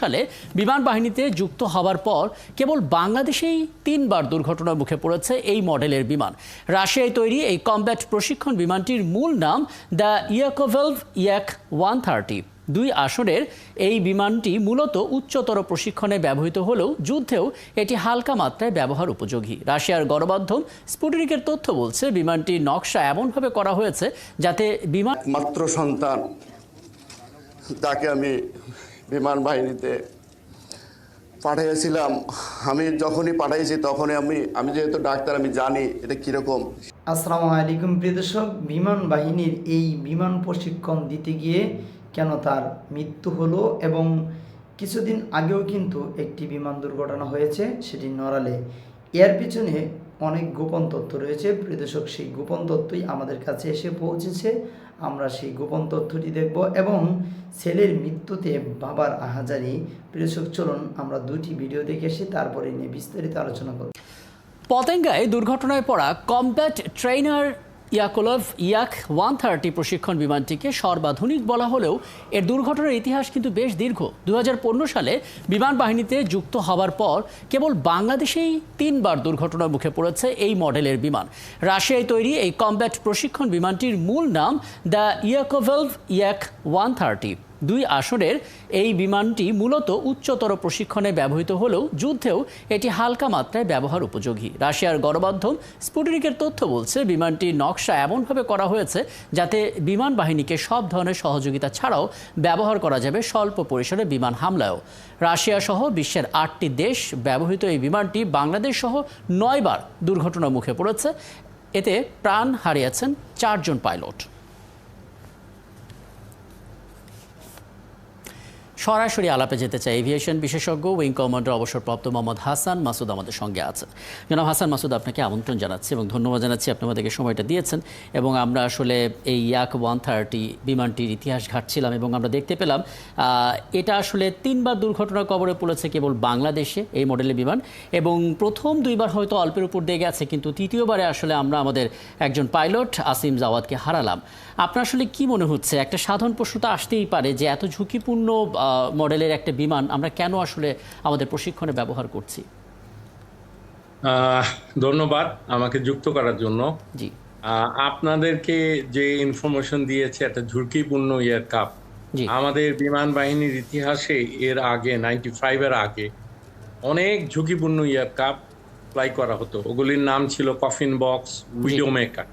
সালে বিমান বাহিনীতে যুক্ত হওয়ার পর কেবল বাংলাদেশেই তিনবার দুর্ঘটনার মুখে পড়েছে এই মডেলের বিমান। রাশিয়ায় তৈরি এই কমব্যাট প্রশিক্ষণ বিমানটির মূল নাম দ্য ইয়াকোভেলভ ইয়াক ওয়ান থার্টি। দুই আসনের এই বিমানটি মূলত উচ্চতর প্রশিক্ষণে ব্যবহৃত হলেও যুদ্ধেও এটি হালকা মাত্রায় ব্যবহার উপযোগী। রাশিয়ার গণমাধ্যম স্পুটনিকের তথ্য বলছে, বিমানটির নকশা এমনভাবে করা হয়েছে যাতে বিমান মাত্র সন্তান, তাকে আমি বিমান বাহিনীতে পাঠিয়েছিলাম। আমি যখনই পাঠিয়েছি তখনই আমি আমি যেহেতু ডাক্তার, আমি জানি এটা কীরকম। আসসালামু আলাইকুম প্রিয় দর্শক, বিমান বাহিনীর এই বিমান প্রশিক্ষণ দিতে গিয়ে কেন তার মৃত্যু হলো এবং কিছুদিন আগেও কিন্তু একটি বিমান দুর্ঘটনা হয়েছে, সেটি নড়ালে। এর পিছনে অনেক গোপন তথ্য রয়েছে। প্রিয়দর্শক সেই গোপন তথ্যই আমাদের কাছে এসে পৌঁছেছে। আমরা সেই গোপন তথ্যটি দেখব এবং ছেলের মৃত্যুতে বাবার আহাজারি। প্রিয়দর্শক চলুন আমরা দুটি ভিডিও দেখে এসে তারপরে নিয়ে বিস্তারিত আলোচনা করব। পতেঙ্গায় দুর্ঘটনায় পড়া কমব্যাট ট্রেনার ইয়াকোলভ ইয়াক ওয়ান থার্টি প্রশিক্ষণ বিমানটিকে সর্বাধুনিক বলা হলেও এর দুর্ঘটনার ইতিহাস কিন্তু বেশ দীর্ঘ। দু হাজার পনেরো সালে বিমান বাহিনীতে যুক্ত হওয়ার পর কেবল বাংলাদেশেই তিনবার দুর্ঘটনার মুখে পড়েছে এই মডেলের বিমান। রাশিয়ায় তৈরি এই কমব্যাট প্রশিক্ষণ বিমানটির মূল নাম দ্য ইয়াকোভেলভ ইয়াক ওয়ান থার্টি দুই আসনের এই বিমানটি মূলত উচ্চতর প্রশিক্ষণে ব্যবহৃত হলেও যুদ্ধেও এটি হালকা মাত্রায় ব্যবহার উপযোগী। রাশিয়ার গণমাধ্যম স্পুটনিকের তথ্য বলছে, বিমানটির নকশা এমনভাবে করা হয়েছে যাতে বিমান বাহিনীকে সব ধরনের সহযোগিতা ছাড়াও ব্যবহার করা যাবে স্বল্প পরিসরে বিমান হামলায়ও। রাশিয়া সহ বিশ্বের আটটি দেশ ব্যবহৃত এই বিমানটি বাংলাদেশ সহ নয়বার দুর্ঘটনার মুখে পড়েছে। এতে প্রাণ হারিয়েছেন চারজন পাইলট। সরাসরি আলাপে যেতে চাই এভিয়েশন বিশেষজ্ঞ, উইং কমান্ডার, অবসরপ্রাপ্ত মোহাম্মদ হাসান মাসুদ আমাদের সঙ্গে আছেন। জনাব হাসান মাসুদ, আপনাকে আমন্ত্রণ জানাচ্ছি এবং ধন্যবাদ জানাচ্ছি, আপনি আমাদেরকে সময়টা দিয়েছেন এবং আমরা আসলে এই ইয়াক ওয়ান থার্টি বিমানটির ইতিহাস ঘাটছিলাম এবং আমরা দেখতে পেলাম এটা আসলে তিনবার দুর্ঘটনার কবরে পড়েছে কেবল বাংলাদেশে এই মডেলের বিমান এবং প্রথম দুইবার হয়তো অল্পের উপর দিয়ে গেছে, কিন্তু তৃতীয়বারে আসলে আমরা আমাদের একজন পাইলট আসিম জাওয়াদকে হারালাম। আপনার আসলে কি মনে হচ্ছে? একটা সাধারণ প্রশ্ন তো আসতেই পারে যে এত ঝুঁকিপূর্ণ মডেলের একটা বিমান আমরা কেন আসলে আমাদের প্রশিক্ষণে ব্যবহার করছি? ধন্যবাদ আমাকে যুক্ত করার জন্য। জি। আপনাদেরকে যে ইনফরমেশন দিয়েছে একটা ঝুঁকিপূর্ণ ইয়ার কাপ। আমাদের বিমান বাহিনীর ইতিহাসে এর আগে নাইনটি ফাইভের আগে অনেক ঝুঁকিপূর্ণ ইয়ার কাপ ফ্লাই করা হতো। ওগুলির নাম ছিল কফিন বক্স উইডো মেকার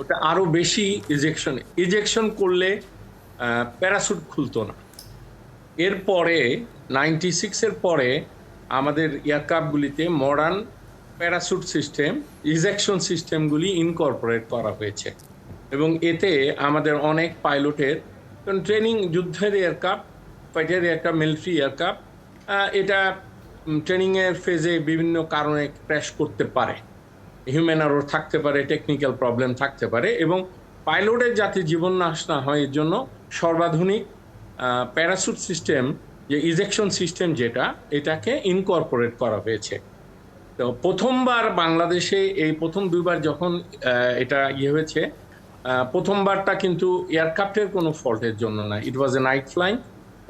ওটা আরও বেশি ইজেকশন ইজেকশন করলে প্যারাসুট খুলতো না। এরপরে নাইনটি সিক্সের পরে আমাদের এয়ারক্রাফটগুলিতে মডার্ন প্যারাসুট সিস্টেম ইজেকশন সিস্টেমগুলি ইনকর্পোরেট করা হয়েছে। এবং এতে আমাদের অনেক পাইলটের ট্রেনিং যুদ্ধের aircraft fighter aircraft military aircraft এটা ট্রেনিংয়ের ফেজে বিভিন্ন কারণে ক্র্যাশ করতে পারে। হিউম্যান আরও থাকতে পারে টেকনিক্যাল প্রবলেম থাকতে পারে, এবং পাইলটের যাতে জীবন নাশ না হয় এর জন্য সর্বাধুনিক প্যারাসুট সিস্টেম যে ইজেকশন সিস্টেম যেটা, এটাকে ইনকর্পোরেট করা হয়েছে। তো প্রথমবার বাংলাদেশে এই প্রথম দুইবার যখন এটা ইয়ে হয়েছে প্রথমবারটা কিন্তু এয়ারক্রাফটের কোনো ফল্টের জন্য না। It was a night flying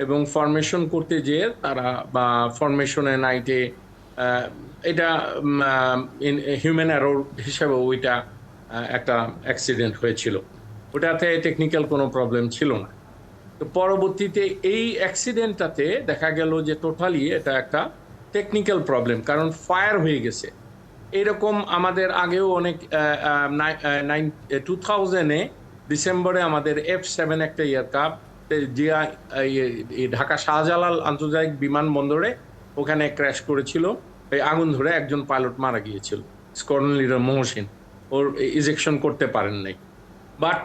এবং ফরমেশন করতে যেয়ে তারা, বা ফরমেশনে নাইটে এটা হিউম্যান অ্যারোর হিসাবে ওইটা একটা অ্যাক্সিডেন্ট হয়েছিল। ওটাতে টেকনিক্যাল কোনো প্রবলেম ছিল না। পরবর্তীতে এই অ্যাক্সিডেন্টটাতে দেখা গেল যে টোটালি এটা একটা টেকনিক্যাল প্রবলেম কারণ ফায়ার হয়ে গেছে। এরকম আমাদের আগেও অনেক নাইন টু থাউজেন্ডে ডিসেম্বরে আমাদের এফ সেভেন একটা এয়ারক্রাফট জিয়া ঢাকা শাহজালাল আন্তর্জাতিক বিমানবন্দরে ওখানে ক্র্যাশ করেছিল। এই আগুন ধরে একজন পাইলট মারা গিয়েছিল স্কর্ন লিডার মহসিন ওর ইজেকশন করতে পারেন নাই। বাট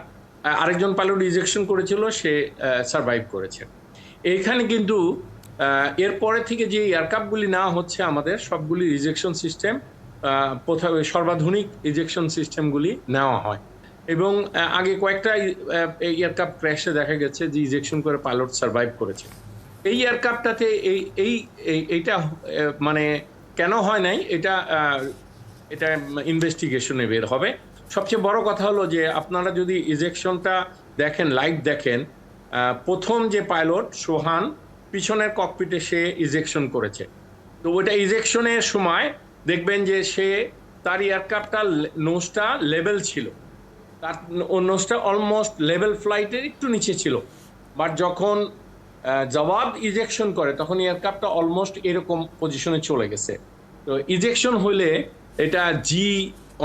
আরেকজন পাইলট ইজেকশন করেছিল, সে সারভাইভ করেছে। এইখানে কিন্তু এরপরে থেকে যে এয়ারক্রাফটগুলি নেওয়া হচ্ছে আমাদের, সবগুলি রিজেকশন সিস্টেম প্রথমে সর্বাধুনিক ইজেকশন সিস্টেমগুলি নেওয়া হয়। এবং আগে কয়েকটা এয়ারক্রাফট ক্র্যাশে দেখা গেছে যে ইজেকশন করে পাইলট সারভাইভ করেছে। এই এয়ারক্রাফটটাতে এই, এই- এইটা মানে কেন হয় নাই, এটা এটা ইনভেস্টিগেশনে বের হবে। সবচেয়ে বড় কথা হলো যে আপনারা যদি ইজেকশনটা দেখেন, লাইভ দেখেন প্রথম যে পাইলট, সোহান, পিছনের ককপিটে সে ইজেকশন করেছে। তো ওইটা ইজেকশনের সময় দেখবেন যে সে তার এয়ারক্রাফটটা নোজটা লেভেল ছিল। তার নোজটা অলমোস্ট লেভেল ফ্লাইটের একটু নিচে ছিল। বাট যখন জবাব ইজেকশন করে, তখন এয়ারক্রাফটটা অলমোস্ট এরকম পজিশনে চলে গেছে। তো ইজেকশন হলে এটা জি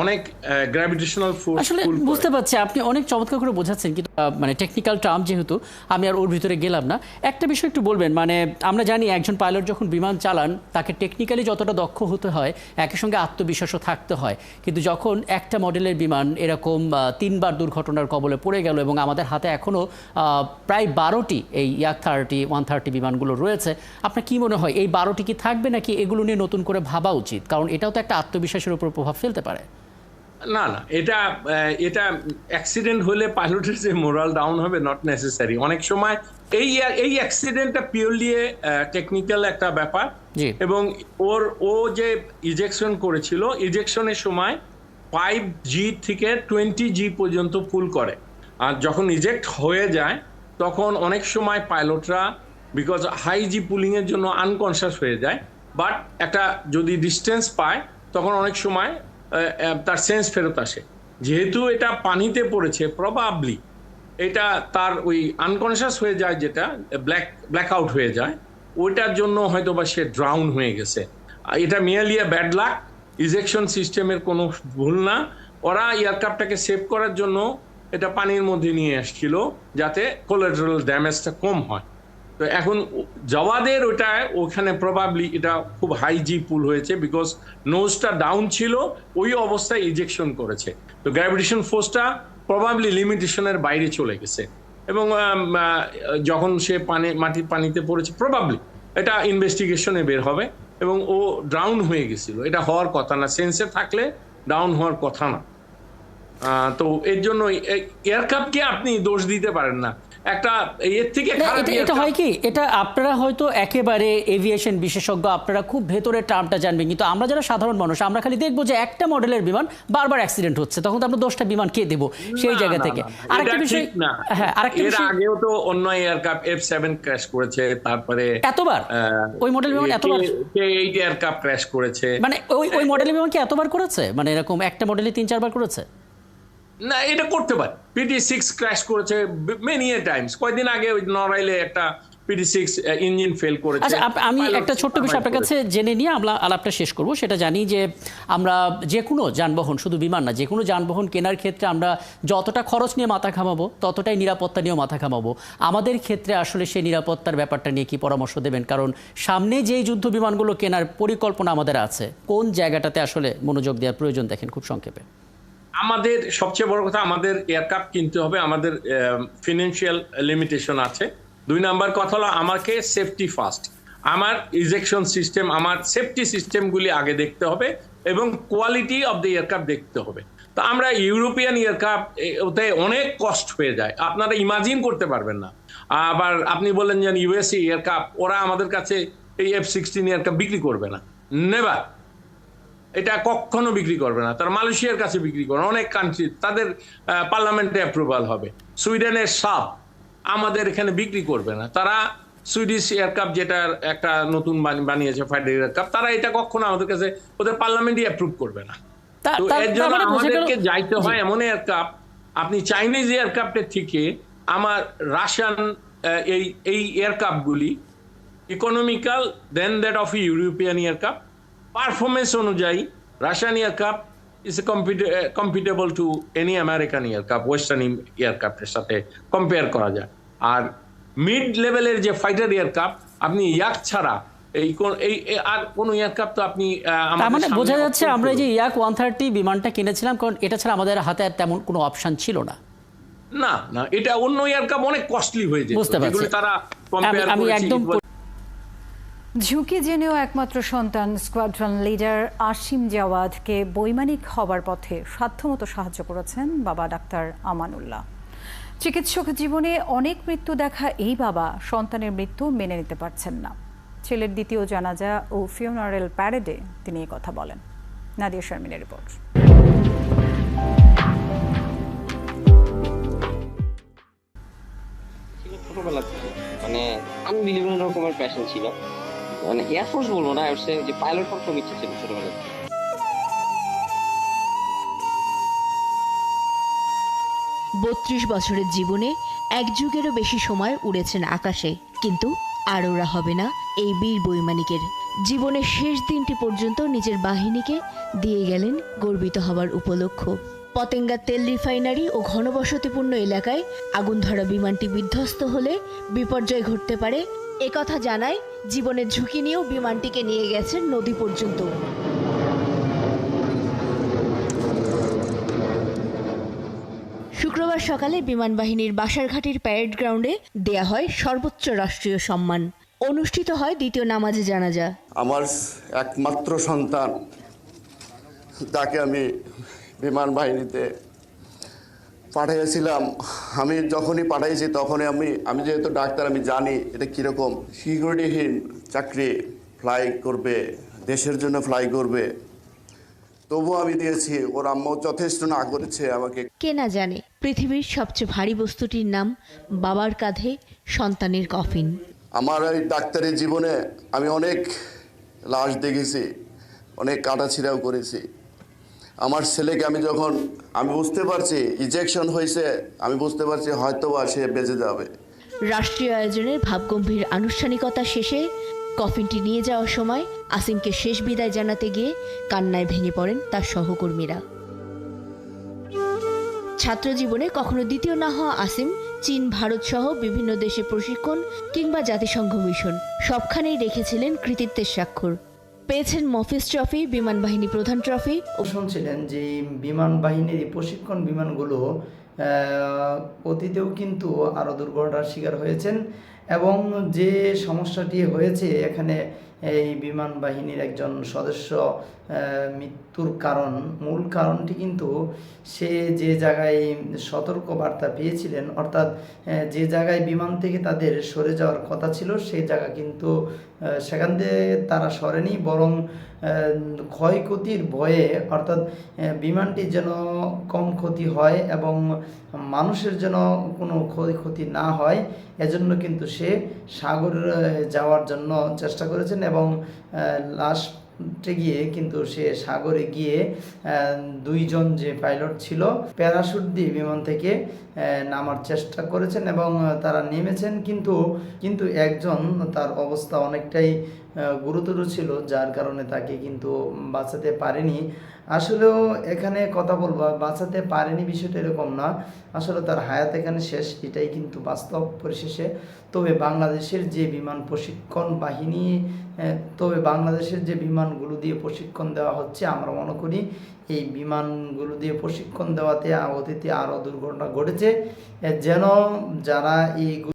অনেক গ্র্যাভিটেশনাল ফোর্স আসলে বুঝতে পারছি আপনি অনেক চমৎকার করে বোঝাচ্ছেন কিন্তু মানে টেকনিক্যাল টার্ম যেহেতু আমি আর ওর ভিতরে গেলাম না। একটা বিষয় একটু বলবেন মানে আমরা জানি একজন পাইলট যখন বিমান চালান তাকে টেকনিক্যালি যতটা দক্ষ হতে হয় একই সঙ্গে আত্মবিশ্বাসও থাকতে হয়। কিন্তু যখন একটা মডেলের বিমান এরকম তিনবার দুর্ঘটনার কবলে পড়ে গেল এবং আমাদের হাতে এখনও প্রায় বারোটি এই ইয়াক থার্টি ওয়ান থার্টি বিমানগুলো রয়েছে আপনার কি মনে হয় এই বারোটি কি থাকবে নাকি এগুলো নিয়ে নতুন করে ভাবা উচিত? কারণ এটাও তো একটা আত্মবিশ্বাসের উপর প্রভাব ফেলতে পারে। না না এটা এটা অ্যাক্সিডেন্ট হলে পাইলটের যে মোরাল ডাউন হবে নট নেসেসারি অনেক সময় এই এই অ্যাক্সিডেন্টটা পিওরলি টেকনিক্যাল একটা ব্যাপার এবং ওর ও যে ইজেকশন করেছিল ইজেকশনের সময় ফাইভ জি থেকে টোয়েন্টি জি পর্যন্ত ফুল করে। আর যখন ইজেক্ট হয়ে যায় তখন অনেক সময় পাইলটরা বিকজ হাই জি পুলিংয়ের জন্য আনকনসিয়াস হয়ে যায় বাট একটা যদি ডিস্টেন্স পায় তখন অনেক সময় তার সেন্স ফেরত আসে। যেহেতু এটা পানিতে পড়েছে প্রবাবলি এটা তার ওই আনকনসিয়াস হয়ে যায় যেটা ব্ল্যাক ব্ল্যাক আউট হয়ে যায়, ওইটার জন্য হয়তো বা সে ড্রাউন হয়ে গেছে। এটা মিয়ারলি ব্যাড লাক ইজেকশন সিস্টেমের কোনো ভুল না। ওরা এয়ারক্রাফটটাকে সেভ করার জন্য এটা পানির মধ্যে নিয়ে আসছিল, যাতে কোলাটারাল ড্যামেজটা কম হয়। তো এখন জওয়াদের ওটা ওখানে প্রবাবলি এটা খুব হাই জি পুল হয়েছে বিকজ নোজটা ডাউন ছিল, ওই অবস্থায় ইজেকশন করেছে। তো গ্র্যাভিটেশন ফোর্সটা প্রবাবলি লিমিটেশনের বাইরে চলে গেছে। এবং যখন সে পানি, মাটির পানিতে পড়েছে প্রবাবলি এটা ইনভেস্টিগেশনে বের হবে এবং ও ডাউন হয়ে গেছিল। এটা হওয়ার কথা না সেন্সে থাকলে ডাউন হওয়ার কথা না। তো এর জন্য এয়ারক্রাফটকে আপনি দোষ দিতে পারেন না। একটা এর থেকে এটা এটা হয় কি? এটা আপনারা হয়তো একেবারে এভিয়েশন বিশেষজ্ঞ আপনারা খুব টার্মটা জানবেন কিন্তু আমরা যারা সাধারণ মানুষ আমরা খালি দেখব যে একটা মডেলের বিমান বারবার অ্যাক্সিডেন্ট হচ্ছে তখন তো আমরা দশটা বিমান কে দেবো সেই জায়গা থেকে? আরেকটা বিষয় হ্যাঁ আরেকটা বিষয় আগেও তো অন্য এয়ারক্রাফট এফ সেভেন ক্র্যাশ করেছে তারপরে এতবার? ওই মডেল বিমান এতবার? এইট এয়ারক্রাফট ক্র্যাশ করেছে। মানে ওই ওই মডেলের বিমান কি এতবার করেছে? মানে এরকম একটা মডেলে তিন চারবার করেছে? না এটা করতে পারে। পিটি সিক্স ক্র্যাশ করেছে মেনি এ টাইমস কয়েকদিন আগে ওই নড়াইলে একটা পিটি সিক্স ইঞ্জিন ফেল করেছে। আচ্ছা আমি একটা ছোট্ট বিষয় আপনার কাছে জেনে নিয়ে আমরা আলাপটা শেষ করব। সেটা জানি যে আমরা যে কোনো যানবাহন শুধু বিমান না যে কোনো যানবাহন কেনার ক্ষেত্রে আমরা যতটা খরচ নিয়ে মাথা ঘামাবো ততটাই নিরাপত্তা নিয়েও মাথা ঘামাবো। আমাদের ক্ষেত্রে আসলে সেই নিরাপত্তার ব্যাপারটা নিয়ে কি পরামর্শ দেবেন? কারণ সামনে যেই যুদ্ধ বিমানগুলো কেনার পরিকল্পনা আমাদের আছে কোন জায়গাটাতে আসলে মনোযোগ দেওয়ার প্রয়োজন দেখেন খুব সংক্ষেপে। আমাদের, সবচেয়ে বড় কথা আমাদের এয়ারক্রাফট কিনতে হবে, আমাদের ফিনান্সিয়াল লিমিটেশন আছে। দুই নাম্বার কথা হলো আমাকে সেফটি ফার্স্ট আমার ইজেকশন সিস্টেম আমার সেফটি সিস্টেমগুলি আগে দেখতে হবে এবং কোয়ালিটি অফ দ্য এয়ারক্রাফট দেখতে হবে। তো আমরা ইউরোপিয়ান এয়ারক্রাফট ওতে অনেক কস্ট হয়ে যায়। আপনারা ইমাজিন করতে পারবেন না। আবার আপনি বললেন যে ইউএসএ এয়ারক্রাফট ওরা আমাদের কাছে এই এফ সিক্সটিন এয়ারক্রাফট বিক্রি করবে না। নেবার এটা কখনো বিক্রি করবে না। তারা মালয়েশিয়ার কাছে বিক্রি করবে অনেক কান্ট্রি তাদের পার্লামেন্টে অ্যাপ্রুভাল হবে। সুইডেনের সাপ আমাদের এখানে বিক্রি করবে না। তারা সুইডিশ এয়ারক্রাফট যেটা একটা নতুন বানি- বানিয়েছে ফাইটার এয়ারক্রাফট তারা এটা কখনো আমাদের কাছে ওদের পার্লামেন্টই অ্যাপ্রুভ করবে না। তো এর জন্য মানে আমাদেরকে যাইতে হয় এমন এয়ারক্রাফট আপনি চাইনিজ এয়ারক্রাফটের থেকে আমার রাশিয়ান এই এই এয়ারক্রাফটগুলি economical then that of European aircraft performance অনুযায়ী Russian aircraft is compatible to any American aircraft western এয়ারক্রাফটের সাথে কম্পেয়ার করা যায়। আর মিড লেভেলের যে ফাইটার এয়ারক্রাফট আপনি ইয়াক ছাড়া এই কোন এই এই- আর কোন এয়ারক্রাফট তো আপনি তার মানে বোঝা যাচ্ছে আমরা যে ইয়াক ওয়ান থার্টি বিমানটা কিনেছিলাম কারণ এটা ছাড়া আমাদের হাতে আর তেমন কোনো অপশন ছিল না। না না এটা অন্য এয়ারক্রাফট অনেক কস্টলি হয়ে বুঝতে পারছি। তারা আমি একদম ঝুঁকি জেনেও একমাত্র সন্তান স্কোয়াড্রন লিডার আসিম জাওয়াদকে বৈমানিক হবার পথে সাধ্যমতো সাহায্য করেছেন বাবা ডাক্তার আমানুল্লাহ। চিকিৎসক জীবনে অনেক মৃত্যু দেখা এই বাবা সন্তানের মৃত্যু মেনে নিতে পারছেন না। ছেলের দ্বিতীয় জানাজা ও ফিউনারেল প্যারেডে তিনি কথা বলেন। নাদিয়া শারমিনের রিপোর্ট। মানে আনবিলিভেবল রকমের প্যাশন ছিল। মানে এয়ারফোর্স বলব না হচ্ছে যে পাইলট হওয়ার খুব ইচ্ছে ছিল ছোটবেলায় বত্রিশ বছরের জীবনে এক যুগেরও বেশি সময় উড়েছেন আকাশে, কিন্তু আর ওরা হবে না এই বীর বৈমানিকের। জীবনের শেষ দিনটি পর্যন্ত নিজের বাহিনীকে দিয়ে গেলেন গর্বিত হবার উপলক্ষ। পতেঙ্গা তেল রিফাইনারি ও ঘনবসতিপূর্ণ এলাকায় আগুন ধরা বিমানটি বিধ্বস্ত হলে বিপর্যয় ঘটতে পারে একথা জানায়, জীবনের ঝুঁকি নিয়েও বিমানটিকে নিয়ে গেছেন নদী পর্যন্ত। শুক্রবার সকালে বিমান বাহিনীর বাসারঘাটির প্যারেড গ্রাউন্ডে দেয়া হয় সর্বোচ্চ রাষ্ট্রীয় সম্মান। অনুষ্ঠিত হয় দ্বিতীয় নামাজে জানাজা। আমার একমাত্র সন্তান, তাকে আমি বিমান বাহিনীতে পাঠিয়েছিলাম। আমি যখনই পাঠাইছি তখনই আমি আমি যেহেতু ডাক্তার আমি জানি এটা কীরকম। সিকিউরিটিহীন চাকরি ফ্লাই করবে দেশের জন্য ফ্লাই করবে। তবুও আমি দিয়েছি ওর আম্মু যথেষ্ট না করেছে আমাকে। কে না জানে পৃথিবীর সবচেয়ে ভারী বস্তুটির নাম বাবার কাঁধে সন্তানের কফিন আমার ওই ডাক্তারের জীবনে আমি অনেক লাশ দেখেছি অনেক কাটাছিড়াও করেছি। আমার ছেলেকে আমি যখন, আমি বুঝতে পারছি ইজেকশন হয়েছে, আমি বুঝতে পারছি হয়তো বা সে বেঁচে যাবে। রাষ্ট্রীয় আয়োজনের ভাবগম্ভীর আনুষ্ঠানিকতা শেষে কফিনটি নিয়ে যাওয়ার সময় আসিমকে শেষ বিদায় জানাতে গিয়ে কান্নায় ভেঙে পড়েন তার সহকর্মীরা। ছাত্র জীবনে কখনো দ্বিতীয় না হওয়া আসিম, চীন, ভারত সহ বিভিন্ন দেশে প্রশিক্ষণ কিংবা জাতিসংঘ মিশন সবখানেই রেখেছিলেন কৃতিত্বের স্বাক্ষর। পেয়েছেন মফিস ট্রফি, বিমান বাহিনী প্রধান ট্রফি। শুনছিলেন যে বিমান বাহিনীর প্রশিক্ষণ বিমানগুলো অতীতেও কিন্তু আরও দুর্ঘটনার শিকার হয়েছেন এবং যে সমস্যাটি হয়েছে এখানে এই বিমান বাহিনীর একজন সদস্য মৃত্যুর কারণ, মূল কারণটি কিন্তু সে যে জায়গায় সতর্ক বার্তা পেয়েছিলেন, অর্থাৎ যে জায়গায় বিমান থেকে তাদের সরে যাওয়ার কথা ছিল, সেই জায়গা কিন্তু সেখান থেকে তারা সরেনি, বরং ক্ষয়ক্ষতির ভয়ে, অর্থাৎ বিমানটি যেন কম ক্ষতি হয় এবং মানুষের যেন কোনো ক্ষয়ক্ষতি না হয়, এজন্য কিন্তু সে সাগর যাওয়ার জন্য চেষ্টা করেছেন এবং লাস্টে গিয়ে কিন্তু সে সাগরে গিয়ে দুইজন যে পাইলট ছিল, প্যারাশুট দিয়ে বিমান থেকে নামার চেষ্টা করেছেন এবং তারা নেমেছেন। কিন্তু কিন্তু একজন তার অবস্থা অনেকটাই গুরুতর ছিল, যার কারণে তাকে কিন্তু বাঁচাতে পারেনি। আসলেও এখানে কথা বলব, বাঁচাতে পারেনি বিষয়টা এরকম না। আসলে তার হায়াত এখানে শেষ, এটাই কিন্তু বাস্তব পরিশেষে। তবে বাংলাদেশের যে বিমান প্রশিক্ষণ বাহিনী তবে বাংলাদেশের যে বিমানগুলো দিয়ে প্রশিক্ষণ দেওয়া হচ্ছে, আমরা মনে করি এই বিমানগুলো দিয়ে প্রশিক্ষণ দেওয়াতে অতীতে আরও দুর্ঘটনা ঘটেছে। যেন যারা এই